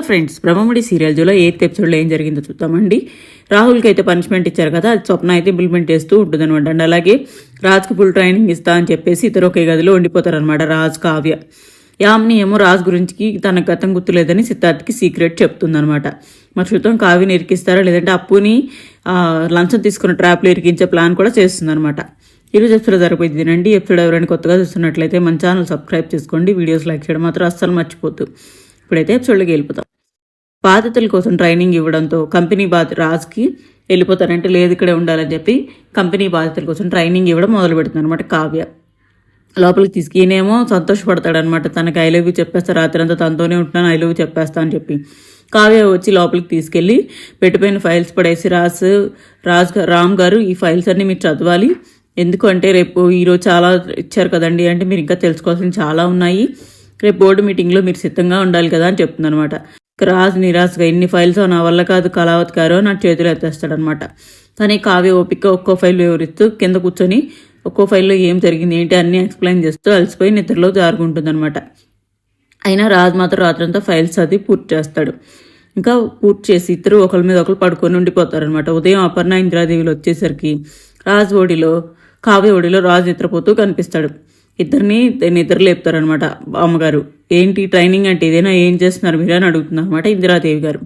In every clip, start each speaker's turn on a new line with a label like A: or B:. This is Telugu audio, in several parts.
A: So friends? బ్రహ్మముడి సీరియల్ జూలో ఎయిత్ ఎపిసోడ్లో ఏం జరిగిందో చూద్దామండి. రాహుల్కి అయితే పనిష్మెంట్ ఇచ్చారు కదా అది స్వప్న అయితే ఇంప్లిమెంట్ చేస్తూ ఉంటుంది అనమాట అండ్ అలాగే రాజ్కి ఫుల్ ట్రైనింగ్ ఇస్తా అని చెప్పేసి ఇద్దరు ఒకే గదిలో ఉండిపోతారనమాట రాజ్ కావ్య. యామిని ఏమో రాజ్ గురించి తన గతం గుర్తులేదని సిద్ధార్థ్కి సీక్రెట్ చెప్తుందనమాట మరి చూద్దాం కావ్యని ఇరికిస్తారా? లేదంటే అప్పుని లంచం తీసుకున్న ట్రాప్లో ఇరికించే ప్లాన్ కూడా చేస్తుందనమాట ఈరోజు ఎపిసోడ్ జరిపోయింది తినండి. ఎపిసోడ్ ఎవరైనా కొత్తగా చూస్తున్నట్లయితే మన ఛానల్ సబ్స్క్రైబ్ చేసుకోండి. వీడియోస్ లైక్ చేయడం మాత్రం అస్సలు మర్చిపోద్దు. ఇప్పుడైతే ఎపిసోడ్లోకి వెళ్ళిపోతాం. బాధితుల కోసం ట్రైనింగ్ ఇవ్వడంతో కంపెనీ బాధ రాజ్కి వెళ్ళిపోతారంటే లేదు ఇక్కడే ఉండాలని చెప్పి కంపెనీ బాధితుల కోసం ట్రైనింగ్ ఇవ్వడం మొదలు పెడుతుంది అనమాట కావ్య. లోపలికి తీసుకు ఈయనేమో సంతోషపడతాడనమాట తనకి ఐ లవ్ యూ చెప్పేస్తా రాత్రి అంతా తనతోనే ఉంటున్నాను ఐ లవ్ యూ చెప్పేస్తా అని చెప్పి. కావ్య వచ్చి లోపలికి తీసుకెళ్ళి పెట్టిపోయిన ఫైల్స్ పడేసి రాజ్ రాజ్ రామ్ గారు ఈ ఫైల్స్ అన్ని మీరు చదవాలి. ఎందుకంటే రేపు ఈరోజు చాలా ఇచ్చారు కదండి అంటే మీరు ఇంకా తెలుసుకోవాల్సిన చాలా ఉన్నాయి. రేపు బోర్డు మీటింగ్లో మీరు సిద్ధంగా ఉండాలి కదా అని చెప్తుందనమాట రాజ్ నిరాశగా ఇన్ని ఫైల్స్ నా వల్ల కాదు కళావత్ గారు నా చేతులు ఎత్తేస్తాడనమాట కానీ కావ్య ఓపిక ఒక్కో ఫైల్ వివరిస్తూ కింద కూర్చొని ఒక్కో ఫైల్లో ఏం జరిగింది ఏంటి అన్నీ ఎక్స్ప్లెయిన్ చేస్తూ అలసిపోయి నిద్రలో జారుకుంటుందన్నమాట. అయినా రాజు మాత్రం రాత్రంతా ఫైల్స్ అది పూర్తి చేస్తాడు. ఇంకా పూర్తి చేసి ఇద్దరు ఒకరి మీద ఒకరు పడుకొని ఉండిపోతారనమాట ఉదయం అపర్ణ ఇంద్రాదేవిలు వచ్చేసరికి రాజు ఒడిలో కావ్య ఒడిలో రాజు నిద్రపోతూ కనిపిస్తాడు. ఇద్దరిని నిద్ర లేపుతారనమాట అమ్మగారు. ఏంటి ట్రైనింగ్ అంటే ఇదేనా ఏం చేస్తున్నారు మీరు అని అడుగుతున్నారు అనమాట ఇందిరాదేవి గారు.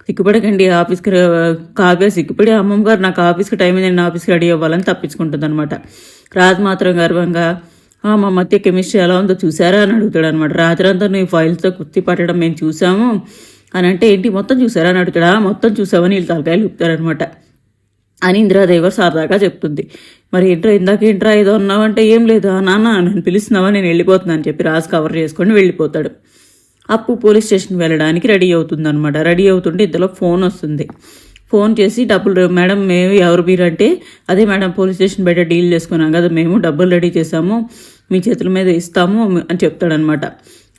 A: సిగ్గుపడకండి ఆఫీస్కి రా- కావ్య సిగ్గుపడి అమ్మమ్మ గారు నాకు ఆఫీస్కి టైం అయింది ఆఫీస్కి రెడీ అవ్వాలని తప్పించుకుంటుంది అనమాట రాజు మాత్రం గర్వంగా మా మధ్య కెమిస్ట్రీ ఎలా ఉందో చూసారా అని అడుగుతాడు అనమాట రాత్రంతా నీ ఫైల్స్తో కుర్తి పట్టడం మేము చూసాము. అని అంటే ఏంటి మొత్తం చూసారా అని అడుగుతాడు. మొత్తం చూసామని వీళ్ళు తలకాయలు ఊపుతారనమాట అని ఇందిరాదేవి గారు సరదాగా చెప్తుంది. మరి ఏంట్రా ఇందాక ఏంట్రా ఏదో ఉన్నావంటే ఏం లేదు. నాన్న నన్ను పిలుస్తున్నావా? నేను వెళ్ళిపోతున్నాను అని చెప్పి రాజు కవర్ చేసుకొని వెళ్ళిపోతాడు. అప్పు పోలీస్ స్టేషన్ వెళ్ళడానికి రెడీ అవుతుందనమాట రెడీ అవుతుంటే ఇంతలో ఫోన్ వస్తుంది. ఫోన్ చేసి డబ్బులు మేడం మేము ఎవరు మీరు అంటే అదే మేడం పోలీస్ స్టేషన్ బయట డీల్ చేసుకున్నాం కదా మేము డబ్బులు రెడీ చేసాము మీ చేతుల మీద ఇస్తాము అని చెప్తాడనమాట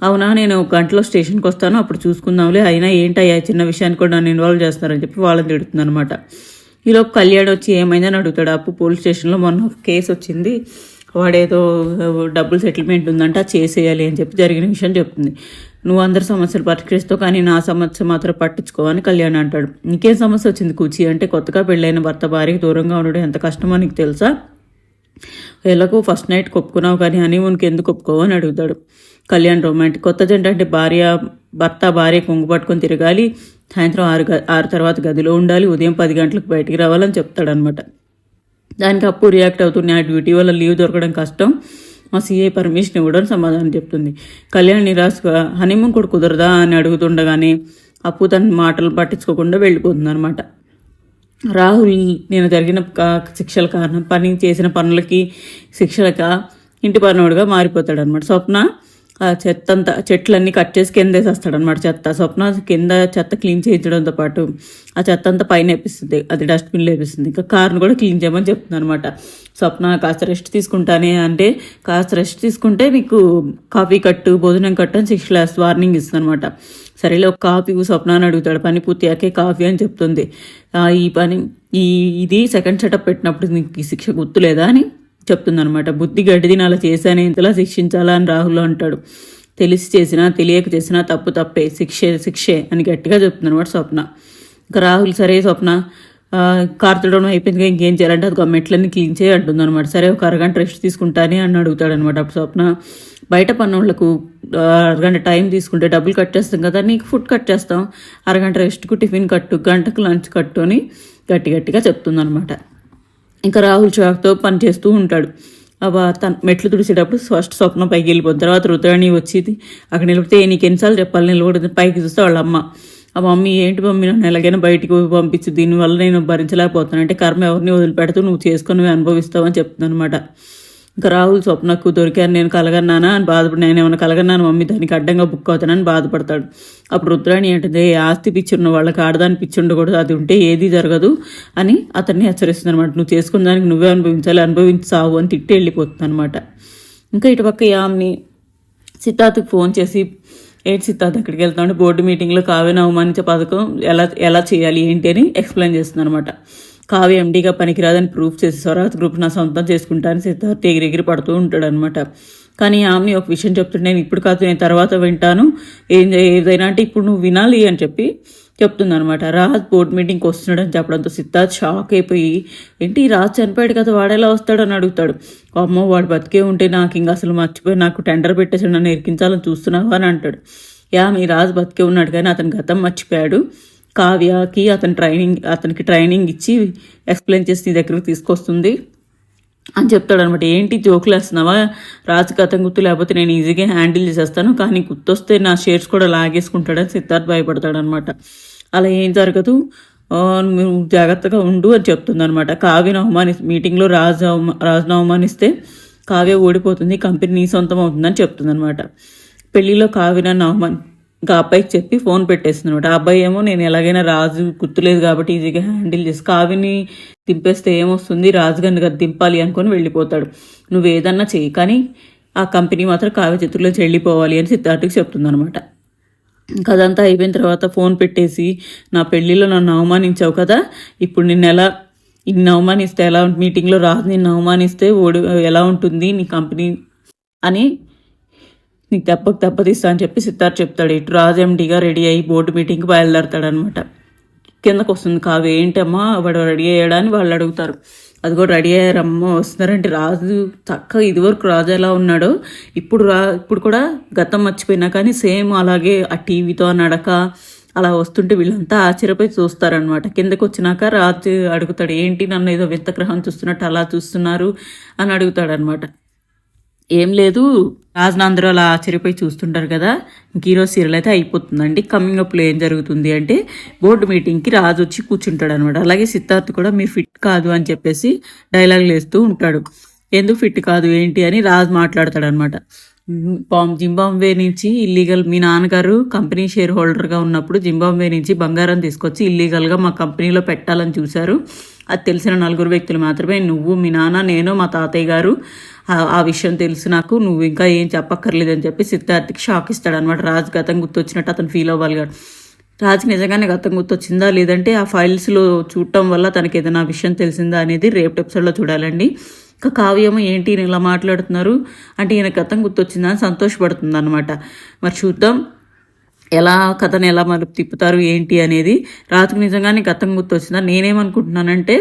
A: అవునా నేను ఒక గంటలో స్టేషన్కి వస్తాను అప్పుడు చూసుకుందాంలే అయినా ఏంటయ్యా చిన్న విషయాన్ని కూడా నన్ను ఇన్వాల్వ్ చేస్తారని చెప్పి వాళ్ళని తిడుతుంది అనమాట ఈలోపు కళ్యాణ్ వచ్చి ఏమైందని అడుగుతాడు. అప్పు పోలీస్ స్టేషన్లో మొన్న ఒక కేసు వచ్చింది. వాడేదో డబ్బులు సెటిల్మెంట్ ఉందంట అది చేసేయాలి అని చెప్పి జరిగిన విషయం చెప్తుంది. నువ్వు అందరి సమస్యలు పరిష్కరిస్తావు కానీ నా సమస్య మాత్రం పట్టించుకోవని కళ్యాణ్ అంటాడు. నీకేం సమస్య వచ్చింది? కూచి అంటే కొత్తగా పెళ్ళైన భర్త భార్యకి దూరంగా ఉండడం ఎంత కష్టమో నీకు తెలుసా? ఎలాగో ఫస్ట్ నైట్ కొప్పుకున్నావు కానీ హనీమూన్కి ఎందుకు ఒప్పుకోవు అని అడుగుతాడు. కళ్యాణ్ రొమాంటిక్. కొత్త జంట అంటే భార్య భర్త భార్య కొంగు పట్టుకొని తిరగాలి సాయంత్రం ఆరు గ- ఆరు తర్వాత గదిలో ఉండాలి ఉదయం పది గంటలకు బయటికి రావాలని చెప్తాడనమాట దానికి అప్పు రియాక్ట్ అవుతుంది ఆ డ్యూటీ వల్ల లీవ్ దొరకడం కష్టం. మా సీఐ పర్మిషన్ ఇవ్వడం సమాధానం చెప్తుంది. కళ్యాణ్ నిరాశగా హనీమూన్ కూడా కుదరదా? అని అడుగుతుండగానే అప్పు తన మాటలు పట్టించుకోకుండా వెళ్ళిపోతుంది అనమాట రాహుల్ నేను జరిగిన శిక్షల కారణం పని చేసిన పనులకి శిక్షలక ఇంటి పనుడుగా మారిపోతాడనమాట స్వప్న ఆ చెత్త అంతా చెట్లన్నీ కట్ చేసి కింద వేసేస్తాడు అనమాట చెత్త. స్వప్న కింద చెత్త క్లీన్ చేయించడంతో పాటు ఆ చెత్త అంతా పైన వేపిస్తుంది. అది డస్ట్బిన్లో వేపిస్తుంది. ఇంకా కార్ను కూడా క్లీన్ చేయమని చెప్తుంది అనమాట స్వప్న కాస్త రెస్ట్ తీసుకుంటానే అంటే కాస్త రెస్ట్ తీసుకుంటే మీకు కాఫీ కట్టు భోజనం కట్టు అని సిక్స్ క్లాస్ వార్నింగ్ ఇస్తుంది అనమాట సరేలే ఒక కాఫీ స్వప్న అని అడుగుతాడు. పని పూర్తియాకే కాఫీ అని చెప్తుంది. ఈ పని ఈ ఇది సెకండ్ సెటప్ పెట్టినప్పుడు నీకు ఈ శిక్ష గుర్తులేదా అని చెప్తుందనమాట బుద్ధి గడ్డిది అలా చేశానే ఇంతలా శిక్షించాలా అని రాహుల్ అంటాడు. తెలిసి చేసినా తెలియక చేసినా తప్పు తప్పే శిక్షే శిక్షే అని గట్టిగా చెప్తుందనమాట స్వప్న. ఇంకా రాహుల్ సరే స్వప్న ఆ, కార్ తుడవడం అయిపోయింది ఇంకేం చేయాలంటే అది మెట్లన్నీ క్లీన్ చేయి అంటుంది అనమాట సరే ఒక అరగంట రెస్ట్ తీసుకుంటానే అని అడుగుతాడు అనమాట అప్పుడు స్వప్న. బయట పన్నోళ్ళకు అరగంట టైం తీసుకుంటే డబ్బులు కట్ చేస్తాం కదా నీకు ఫుడ్ కట్ చేస్తాం. అరగంట రెస్ట్కు టిఫిన్ కట్టు గంటకు లంచ్ కట్టు అని గట్టి గట్టిగా చెప్తుందనమాట ఇంకా రాహుల్ చోక్తో పని చేస్తూ ఉంటాడు. అబ్బా తన మెట్లు తుడిచేటప్పుడు ఫస్ట్ స్వప్నం పైకి వెళ్ళిపోతుంది తర్వాత రుద్రాణి వచ్చేది. అక్కడ నిలిపితే నీకు ఎన్నిసార్లు చెప్పాలి నిలబడి పైకి చూస్తే వాళ్ళ అమ్మ. ఆ మమ్మీ ఏంటి మమ్మీ? నన్ను ఎలాగైనా బయటికి పంపించు. దీనివల్ల నేను భరించలేకపోతాను అంటే కర్మ ఎవరిని వదిలిపెడుతూ నువ్వు చేసుకొని నువ్వు అనుభవిస్తావని చెప్తున్నాను అనమాట ఇంకా రాహుల్ స్వప్నకు దొరికాను నేను కలగన్నానా అని బాధపడి నేను ఏమైనా కలగన్నాను మమ్మీ? దానికి అడ్డంగా బుక్ అవుతానని బాధపడతాడు. అప్పుడు రుద్రాణి ఏంటంటే "ఏ ఆస్తి పిచ్చి ఉన్న వాళ్ళకి ఆడదాని పిచ్చి ఉండకూడదు అది ఉంటే ఏది జరగదు అని అతన్ని హెచ్చరిస్తుంది అనమాట నువ్వు చేసుకున్న దానికి నువ్వే అనుభవించాలి అనుభవించావు అని తిట్టి వెళ్ళిపోతుంది అనమాట ఇంకా ఇటుపక్క యామ్ని సిద్ధార్థకు ఫోన్ చేసి ఏంటి సిద్ధార్థ్ అక్కడికి వెళ్తామంటే బోర్డు మీటింగ్లో కావేన అవమానించే పథకం ఎలా ఎలా చేయాలి ఏంటి అని ఎక్స్ప్లెయిన్ చేస్తుంది అనమాట కావ్య ఎండీగా పనికిరాదని ప్రూఫ్ చేసి స్వరాజ్ గ్రూప్ నా సొంతం చేసుకుంటానని సిద్ధార్థ్ ఎగిరెగిరి పడుతూ ఉంటాడు అనమాట కానీ ఆమె ఒక విషయం చెప్తుంటే నేను ఇప్పుడు కాదు నేను తర్వాత వింటాను. ఏం ఏదైనా అంటే ఇప్పుడు నువ్వు వినాలి అని చెప్పి చెప్తుంది అనమాట రాజ్ బోర్డ్ మీటింగ్కి వస్తున్నాడని చెప్పడంతో సిద్ధార్థ్ షాక్ అయిపోయి ఏంటి రాజ్ చనిపోయాడు కదా వాడేలా వస్తాడు అని అడుగుతాడు. అమ్మో వాడు బతికే ఉంటే నాకు ఇంకా అసలు మర్చిపోయి నాకు టెండర్ పెట్టేసి నన్ను ఎరికించాలని చూస్తున్నావా? అని అంటాడు. యా మీ రాజు బతికే ఉన్నాడు కానీ అతని గతం మర్చిపోయాడు. కావ్యకి అతని ట్రైనింగ్ అతనికి ట్రైనింగ్ ఇచ్చి ఎక్స్ప్లెయిన్ చేసి నీ దగ్గరికి తీసుకొస్తుంది అని చెప్తాడు అనమాట ఏంటి జోకులు వేస్తున్నావా? రాజు కథం గుర్తు లేకపోతే నేను ఈజీగా హ్యాండిల్ చేసేస్తాను కానీ గుర్తొస్తే నా షేర్స్ కూడా లాగేసుకుంటాడని సిద్ధార్థ్ భయపడతాడు అనమాట అలా ఏం జరగదు. మీరు నువ్వు జాగ్రత్తగా ఉండు అని చెప్తుంది అనమాట కావ్యను అవమాని మీటింగ్లో రాజు అవమా రాజును అవమానిస్తే కావ్య ఓడిపోతుంది కంపెనీ నీ సొంతం అవుతుందని చెప్తుంది అనమాట పెళ్ళిలో కావ్య అవమాని ఇంకా అబ్బాయికి చెప్పి ఫోన్ పెట్టేస్తుంది ఆ అబ్బాయి ఏమో నేను ఎలాగైనా రాజు గుర్తులేదు కాబట్టి ఈజీగా హ్యాండిల్ చేసి కావిని దింపేస్తే ఏమొస్తుంది? రాజుగారిని కదా దింపాలి అనుకొని వెళ్ళిపోతాడు. నువ్వు ఏదన్నా చేయి కానీ ఆ కంపెనీ మాత్రం కావ్య చేతుల్లో వెళ్ళిపోవాలి అని సిద్ధార్థకి చెప్తుందనమాట. ఇంకా అదంతా అయిపోయిన తర్వాత ఫోన్ పెట్టేసి నా పెళ్ళిలో నన్ను అవమానించావు కదా? ఇప్పుడు నిన్ను ఎలా ఇన్ని అవమానిస్తే ఎలా మీటింగ్లో రాజు నిన్ను అవమానిస్తే ఓడి ఎలా ఉంటుంది నీ కంపెనీ? అని నీకు దెబ్బకు తప్పదిస్తా అని చెప్పి సిద్ధార్థ్ చెప్తాడు. ఇటు రాజు ఎండిగా రెడీ అయ్యి బోర్డు మీటింగ్కి బయలుదేరతాడనమాట. కిందకు వస్తుంది కావు ఏంటమ్మా వాడు రెడీ అయ్యాడా? అని వాళ్ళు అడుగుతారు. అది కూడా రెడీ అయ్యారమ్మా వస్తున్నారంటే రాజు చక్కగా ఇదివరకు రాజు ఎలా ఉన్నాడో ఇప్పుడు రా ఇప్పుడు కూడా గతం మర్చిపోయినా కానీ సేమ్ అలాగే ఆ టీవీతో నడక అలా వస్తుంటే వీళ్ళంతా ఆశ్చర్యపోయి చూస్తారనమాట. కిందకు వచ్చినాక రాజు అడుగుతాడు ఏంటి నన్ను ఏదో వింతగ్రహం చూస్తున్నట్టు అలా చూస్తున్నారు? అని అడుగుతాడనమాట. ఏం లేదు. రాజును అలా ఆశ్చర్యపోయి చూస్తుంటారు కదా. ఇంక ఈరోజు సీరియల్ అయితే అయిపోతుందండి. కమింగ్ అప్లో ఏం జరుగుతుంది అంటే బోర్డు మీటింగ్కి రాజు వచ్చి కూర్చుంటాడు అనమాట అలాగే సిద్ధార్థ్ కూడా మీరు ఫిట్ కాదు అని చెప్పేసి డైలాగులు వేస్తూ ఉంటాడు. ఎందుకు ఫిట్ కాదు? ఏంటి? అని రాజు మాట్లాడతాడు అనమాట బాంబ్ జింబాబ్వే నుంచి ఇల్లీగల్ మీ నాన్నగారు కంపెనీ షేర్ హోల్డర్గా ఉన్నప్పుడు జింబాబ్వే నుంచి బంగారం తీసుకొచ్చి ఇల్లీగల్గా మా కంపెనీలో పెట్టాలని చూశారు. అది తెలిసిన నలుగురు వ్యక్తులు మాత్రమే నువ్వు మీ నాన్న నేను మా తాతయ్య గారు ఆ- విషయం తెలుసు నాకు నువ్వు ఇంకా ఏం చెప్పక్కర్లేదు అని చెప్పి సిద్ధార్థికి షాక్ ఇస్తాడు అనమాట రాజు గతం గుర్తొచ్చినట్టు అతను ఫీల్ అవ్వాలి కదా. రాజుకి నిజంగానే గతం గుర్తొచ్చిందా? లేదంటే ఆ ఫైల్స్లో చూడటం వల్ల తనకి ఏదైనా విషయం తెలిసిందా అనేది రేపు ఎపిసోడ్లో చూడాలండి. ఇంకా కావ్యము ఏంటి ఈయన ఇలా మాట్లాడుతున్నారు? అంటే ఈయన గతం గుర్తొచ్చిందా అని సంతోషపడుతుంది అనమాట మరి చూద్దాం. ఎలా కథను ఎలా మలుపు తిప్పుతారు ఏంటి అనేది రాజుకు నిజంగానే గతం గుర్తు వచ్చిందా నేనేమనుకుంటున్నానంటే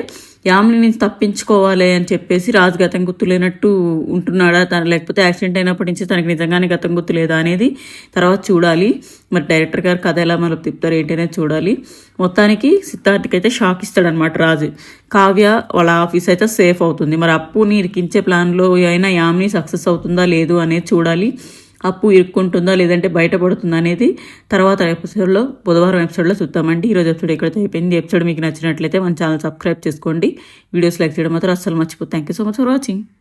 A: యామిని నుంచి తప్పించుకోవాలి అని చెప్పేసి రాజు గతం గుర్తు లేనట్టు ఉంటున్నాడా? తను లేకపోతే యాక్సిడెంట్ అయినప్పటి నుంచి తనకి నిజంగానే గతం గుర్తు లేదా అనేది తర్వాత చూడాలి. మరి డైరెక్టర్ గారు కథ ఎలా మలుపు తిప్పుతారు ఏంటి అనేది చూడాలి. మొత్తానికి సిద్ధార్థకి అయితే షాక్ ఇస్తాడనమాట రాజు. కావ్య వాళ్ళ ఆఫీస్ అయితే సేఫ్ అవుతుంది. మరి అప్పుని ఇరికించే ప్లాన్లో అయినా యామిని సక్సెస్ అవుతుందా లేదు అనేది చూడాలి. అప్పు ఇరుక్కుంటుందా లేదంటే బయటపడుతుందా అనేది తర్వాత ఎపిసోడ్లో బుధవారం ఎపిసోడ్లో చూద్దామండి. ఈరోజు ఎపిసోడ్ ఎక్కడైతే అయిపోయింది? ఎపిసోడ్ మీకు నచ్చినట్లయితే మన ఛానల్ సబ్స్క్రైబ్ చేసుకోండి. వీడియోస్ లైక్ చేయడం మాత్రం అస్సలు మర్చిపోతుంది thank you so much for watching